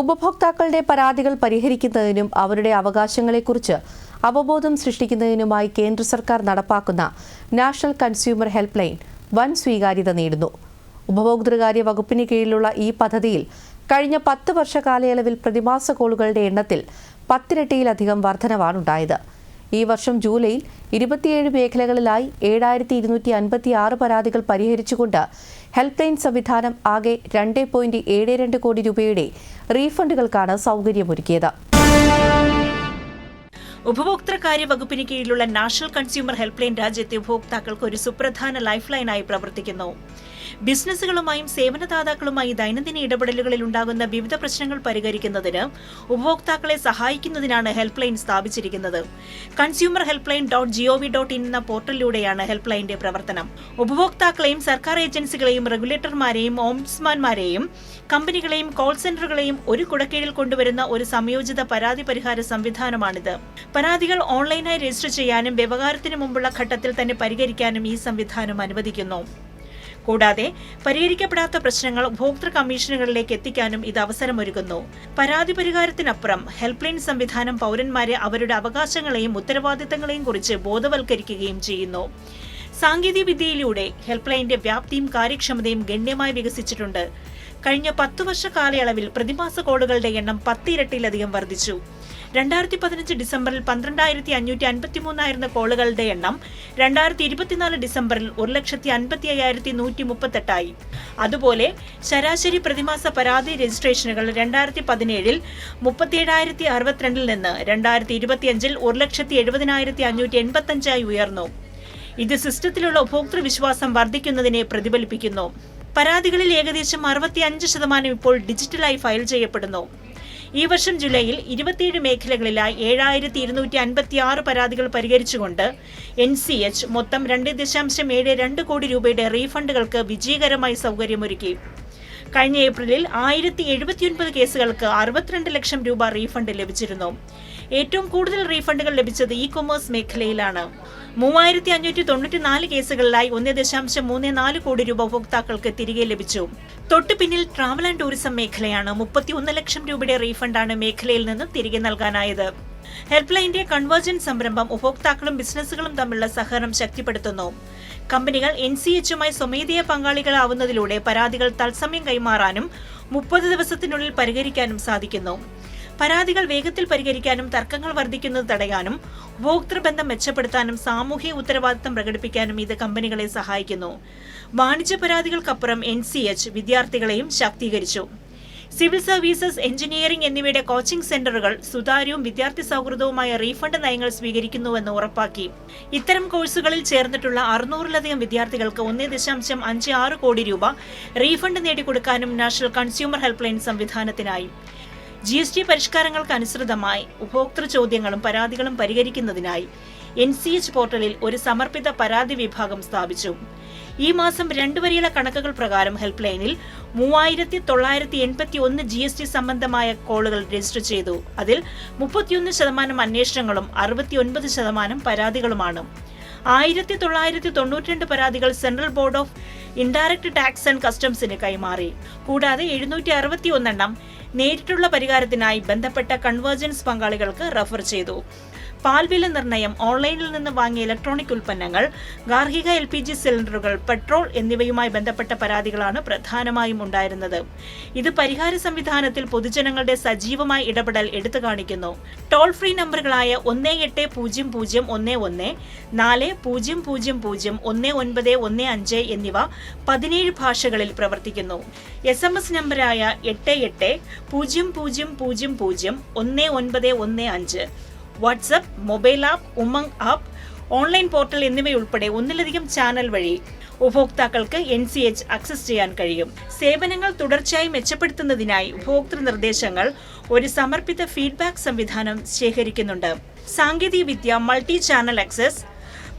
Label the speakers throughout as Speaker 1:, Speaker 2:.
Speaker 1: ഉപഭോക്താക്കളുടെ പരാതികൾ പരിഹരിക്കുന്നതിനും അവരുടെ അവകാശങ്ങളെക്കുറിച്ച് അവബോധം സൃഷ്ടിക്കുന്നതിനുമായി കേന്ദ്ര സർക്കാർ നടപ്പാക്കുന്ന നാഷണൽ കൺസ്യൂമർ ഹെൽപ്പ് ലൈൻ വൻ സ്വീകാര്യത നേടുന്നു. ഉപഭോക്തൃകാര്യ വകുപ്പിന് കീഴിലുള്ള ഈ പദ്ധതിയിൽ കഴിഞ്ഞ പത്ത് വർഷ കാലയളവിൽ പ്രതിമാസ കോളുകളുടെ എണ്ണത്തിൽ പത്തിരട്ടിയിലധികം വർധനവാണുണ്ടായത്. ഈ വർഷം ജൂലൈയിൽ ഇരുപത്തിയേഴ് മേഖലകളിലായി ഏഴായിരത്തി ഇരുന്നൂറ്റി അൻപത്തി ആറ് പരാതികൾ പരിഹരിച്ചുകൊണ്ട് ഹെൽപ്പ് ലൈൻ സംവിധാനം ആകെ രണ്ട് പോയിന്റ് ഏഴ് രണ്ട് കോടി രൂപയുടെ റീഫണ്ടുകൾക്കാണ് സൗകര്യമൊരുക്കിയത്.
Speaker 2: ഉപഭോക്തൃകാര്യ വകുപ്പിന് കീഴിലുള്ള നാഷണൽ കൺസ്യൂമർ ഹെൽപ്പ് ലൈൻ രാജ്യത്തെ ഉപഭോക്താക്കൾക്ക് ഒരു സുപ്രധാന ലൈഫ് ലൈനായി പ്രവർത്തിക്കുന്നു. ബിസിനസ്സുകളുമായും സേവനദാതാക്കളുമായി ദൈനംദിന ഇടപെടലുകളിൽ ഉണ്ടാകുന്ന വിവിധ പ്രശ്നങ്ങൾ പരിഹരിക്കുന്നതിന് ഉപഭോക്താക്കളെ സഹായിക്കുന്നതിനാണ് ഹെൽപ്പ് ലൈൻ സ്ഥാപിച്ചിരിക്കുന്നത്. Consumer help line dot G O V dot പോർട്ടലിലൂടെയാണ് help ലൈന്റെ പ്രവർത്തനം. ഉപഭോക്താക്കളെയും സർക്കാർ ഏജൻസികളെയും റെഗുലേറ്റർമാരെയും ഓംബുഡ്സ്മാൻമാരെയും കമ്പനികളെയും കോൾ സെന്ററുകളെയും ഒരു കുടക്കീഴിൽ കൊണ്ടുവരുന്ന ഒരു സംയോജിത പരാതി പരിഹാര സംവിധാനമാണിത്. പരാതികൾ ഓൺലൈനായി രജിസ്റ്റർ ചെയ്യാനും വ്യവഹാരത്തിന് മുമ്പുള്ള ഘട്ടത്തിൽ തന്നെ പരിഹരിക്കാനും ഈ സംവിധാനം അനുവദിക്കുന്നു. കൂടാതെ പരിഹരിക്കപ്പെടാത്ത പ്രശ്നങ്ങൾ ഉപഭോക്തൃ കമ്മീഷനുകളിലേക്ക് എത്തിക്കാനും ഇത് അവസരമൊരുക്കുന്നു. പരാതി പരിഹാരത്തിനപ്പുറം ഹെൽപ്പ് ലൈൻ സംവിധാനം പൗരന്മാരെ അവരുടെ അവകാശങ്ങളെയും ഉത്തരവാദിത്തങ്ങളെയും കുറിച്ച് ബോധവൽക്കരിക്കുകയും ചെയ്യുന്നു. സാങ്കേതിക വിദ്യയിലൂടെ ഹെൽപ്പ് ലൈന്റെ വ്യാപ്തിയും കാര്യക്ഷമതയും ഗണ്യമായി വികസിച്ചിട്ടുണ്ട്. കഴിഞ്ഞ പത്തു വർഷ കാലയളവിൽ പ്രതിമാസ കോളുകളുടെ എണ്ണം പത്തിരട്ടിയിലധികം വർദ്ധിച്ചു. രണ്ടായിരത്തി പതിനഞ്ച് ഡിസംബറിൽ പന്ത്രണ്ടായിരത്തി അഞ്ഞൂറ്റി അൻപത്തി മൂന്നായിരുന്ന കോളുകളുടെ എണ്ണം രണ്ടായിരത്തി ഇരുപത്തിനാല് ഡിസംബറിൽ ഒരു ലക്ഷത്തി അൻപത്തി അയ്യായിരത്തി നൂറ്റി മുപ്പത്തെട്ടായി അതുപോലെ ശരാശരി പ്രതിമാസ പരാതി രജിസ്ട്രേഷനുകൾ രണ്ടായിരത്തി പതിനേഴിൽ മുപ്പത്തിയേഴായിരത്തി അറുപത്തിരണ്ടിൽ നിന്ന് രണ്ടായിരത്തി ഇരുപത്തിയഞ്ചിൽ ഒരു ലക്ഷത്തി എഴുപതിനായിരത്തി അഞ്ഞൂറ്റി എൺപത്തഞ്ചായി ഉയർന്നു. ഇത് സിസ്റ്റത്തിലുള്ള ഉപഭോക്തൃ വിശ്വാസം വർദ്ധിക്കുന്നതിനെ പ്രതിഫലിപ്പിക്കുന്നു. പരാതികളിൽ ഏകദേശം അറുപത്തിയഞ്ച് ശതമാനം ഇപ്പോൾ ഡിജിറ്റലായി ഫയൽ ചെയ്യപ്പെടുന്നു. ഈ വർഷം ജൂലൈയിൽ ഇരുപത്തിയേഴ് മേഖലകളിലായി ഏഴായിരത്തി ഇരുന്നൂറ്റി അൻപത്തി ആറ് പരാതികൾ പരിഹരിച്ചുകൊണ്ട് എൻ സി എച്ച് മൊത്തം രണ്ട് ദശാംശം ഏഴ് രണ്ട് കോടി രൂപയുടെ റീഫണ്ടുകൾക്ക് വിജയകരമായി സൗകര്യമൊരുക്കി. കഴിഞ്ഞ ഏപ്രിലിൽ ആയിരത്തി എഴുപത്തിയൊൻപത് കേസുകൾക്ക് അറുപത്തിരണ്ട് ലക്ഷം രൂപ റീഫണ്ട് ലഭിച്ചിരുന്നു. ഏറ്റവും കൂടുതൽ റീഫണ്ടുകൾ ലഭിച്ചത് ഇ കൊമേഴ്സ് മേഖലയിലാണ്. മൂവായിരത്തി അഞ്ഞൂറ്റി തൊണ്ണൂറ്റി നാല് കേസുകളിലായി ഒന്ന് ദശാംശം മൂന്ന് നാല് കോടി രൂപ ഉപഭോക്താക്കൾക്ക് തിരികെ ലഭിച്ചു. തൊട്ടു പിന്നിൽ ട്രാവൽ ആൻഡ് ടൂറിസം മേഖലയാണ് മുപ്പത്തി ഒന്ന് ലക്ഷം രൂപയുടെ റീഫണ്ടാണ് മേഖലയിൽ നിന്ന് തിരികെ നൽകാനായത്. ഹെൽപ്പ് ലൈന്റെ കൺവേർജൻ സംരംഭം ഉപഭോക്താക്കളും ബിസിനസ്സുകളും തമ്മിലുള്ള സഹകരണം ശക്തിപ്പെടുത്തുന്നു. കമ്പനികൾ എൻ സി എച്ചുമായി സ്വമേധയ പങ്കാളികളാവുന്നതിലൂടെ പരാതികൾ തത്സമയം കൈമാറാനും മുപ്പത് ദിവസത്തിനുള്ളിൽ പരിഹരിക്കാനും സാധിക്കുന്നു. പരാതികൾ വേഗത്തിൽ പരിഹരിക്കാനും തർക്കങ്ങൾ വർദ്ധിക്കുന്നത് തടയാനും ഉപഭോക്തൃ ബന്ധം മെച്ചപ്പെടുത്താനും സാമൂഹിക ഉത്തരവാദിത്തം പ്രകടിപ്പിക്കാനും ഇത് കമ്പനികളെ സഹായിക്കുന്നു. വാണിജ്യ പരാതികൾക്കപ്പുറം എൻ സി എച്ച് വിദ്യാർത്ഥികളെയും ശാക്തീകരിച്ചു. സിവിൽ സർവീസസ് എഞ്ചിനീയറിംഗ് എന്നിവയുടെ കോച്ചിംഗ് സെന്ററുകൾ സുതാര്യവും വിദ്യാർത്ഥി സൗഹൃദവുമായ റീഫണ്ട് നയങ്ങൾ സ്വീകരിക്കുന്നുവെന്ന് ഉറപ്പാക്കി. ഇത്തരം കോഴ്സുകളിൽ ചേർന്നിട്ടുള്ള അറുന്നൂറിലധികം വിദ്യാർത്ഥികൾക്ക് ഒന്നേ ദശാംശം അഞ്ച് ആറ് കോടി രൂപ റീഫണ്ട് നേടിക്കൊടുക്കാനും നാഷണൽ കൺസ്യൂമർ ഹെൽപ്പ് ലൈൻ സംവിധാനത്തിനായി. ജി എസ് ടി പരിഷ്കാരങ്ങൾക്ക് അനുസൃതമായി ഉപഭോക്തൃ ചോദ്യങ്ങളും പരാതികളും പരിഹരിക്കുന്നതിനായി എൻ സി എച്ച് പോർട്ടലിൽ ഒരു സമർപ്പിത പരാതി വിഭാഗം സ്ഥാപിച്ചു. ഈ മാസം രണ്ടു വരെയുള്ള കണക്കുകൾ പ്രകാരം ഹെൽപ്പ് ലൈനിൽ മൂവായിരത്തി തൊള്ളായിരത്തി എൺപത്തി ഒന്ന് ജി എസ് ടി സംബന്ധമായ കോളുകൾ രജിസ്റ്റർ ചെയ്തു. അതിൽ മുപ്പത്തിയൊന്ന് ശതമാനം അന്വേഷണങ്ങളും അറുപത്തിയൊൻപത് ശതമാനം പരാതികളുമാണ്. ആയിരത്തി തൊള്ളായിരത്തി തൊണ്ണൂറ്റിരണ്ട് പരാതികൾ central board of indirect tax and കസ്റ്റംസിന് കൈമാറി. കൂടാതെ എഴുന്നൂറ്റി അറുപത്തി ഒന്നെണ്ണം നേരിട്ടുള്ള പരിഹാരത്തിനായി ബന്ധപ്പെട്ട കൺവേർജൻസ് പങ്കാളികൾക്ക് റഫർ ചെയ്തു. പാൽവില നിർണയം ഓൺലൈനിൽ നിന്ന് വാങ്ങിയ ഇലക്ട്രോണിക് ഉൽപ്പന്നങ്ങൾ ഗാർഹിക എൽ പി ജി സിലിണ്ടറുകൾ പെട്രോൾ എന്നിവയുമായി ബന്ധപ്പെട്ട പരാതികളാണ് പ്രധാനമായും ഉണ്ടായിരുന്നത്. ഇത് പരിഹാര സംവിധാനത്തിൽ പൊതുജനങ്ങളുടെ സജീവമായ ഇടപെടൽ എടുത്തു കാണിക്കുന്നു. ടോൾ ഫ്രീ നമ്പറുകളായ ഒന്ന് എട്ട് പൂജ്യം പൂജ്യം ഒന്ന് ഒന്ന് നാല് പൂജ്യം പൂജ്യം പൂജ്യം ഒന്ന് ഒൻപത് ഒന്ന് അഞ്ച് എന്നിവ പതിനേഴ് ഭാഷകളിൽ പ്രവർത്തിക്കുന്നു. എസ് എം എസ് നമ്പറായ എട്ട് എട്ട് പൂജ്യം പൂജ്യം പൂജ്യം പൂജ്യം ഒന്ന് ഒൻപത് ഒന്ന് അഞ്ച്. WhatsApp mobile app Umang app online portal എന്നിവയുൾപ്പെടെ ഒന്നിലധികം ചാനൽ വഴി ഉപഭോക്താക്കൾക്ക് എൻ സി എച്ച് ആക്സസ് ചെയ്യാൻ കഴിയും. സേവനങ്ങൾ തുടർച്ചയായി മെച്ചപ്പെടുത്തുന്നതിനായി ഉപഭോക്തൃ നിർദ്ദേശങ്ങൾ ഒരു സമർപ്പിത ഫീഡ്ബാക്ക് സംവിധാനം ശേഖരിക്കുന്നുണ്ട്. സാങ്കേതികവിദ്യ മൾട്ടി ചാനൽ ആക്സസ്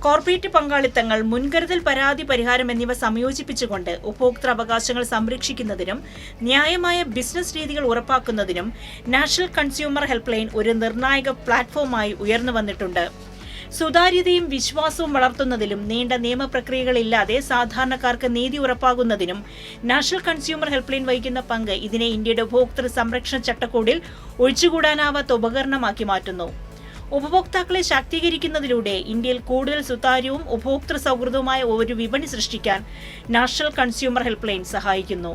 Speaker 2: കോർപ്പറേറ്റ് പങ്കാളിത്തങ്ങൾ മുൻകരുതൽ പരാതി പരിഹാരം എന്നിവ സംയോജിപ്പിച്ചുകൊണ്ട് ഉപഭോക്തൃ അവകാശങ്ങൾ സംരക്ഷിക്കുന്നതിനും ന്യായമായ ബിസിനസ് രീതികൾ ഉറപ്പാക്കുന്നതിനും നാഷണൽ കൺസ്യൂമർ ഹെൽപ്പ് ലൈൻ ഒരു നിർണായക പ്ലാറ്റ്ഫോമായി ഉയർന്നു വന്നിട്ടുണ്ട്. സുതാര്യതയും വിശ്വാസവും വളർത്തുന്നതിലും നീണ്ട നിയമപ്രക്രിയകളില്ലാതെ സാധാരണക്കാർക്ക് നീതി ഉറപ്പാകുന്നതിനും നാഷണൽ കൺസ്യൂമർ ഹെൽപ്പ് ലൈൻ വഹിക്കുന്ന പങ്ക് ഇതിനെ ഇന്ത്യയുടെ ഉപഭോക്തൃ സംരക്ഷണ ചട്ടക്കൂടിൽ ഒഴിച്ചുകൂടാനാവാത്ത ഉപകരണമാക്കി മാറ്റുന്നു. ഉപഭോക്താക്കളെ ശാക്തീകരിക്കുന്നതിലൂടെ ഇന്ത്യയിൽ കൂടുതൽ സുതാര്യവും ഉപഭോക്തൃ സൗഹൃദവുമായ ഒരു വിപണി സൃഷ്ടിക്കാൻ നാഷണൽ കൺസ്യൂമർ ഹെൽപ്പ് ലൈൻ സഹായിക്കുന്നു.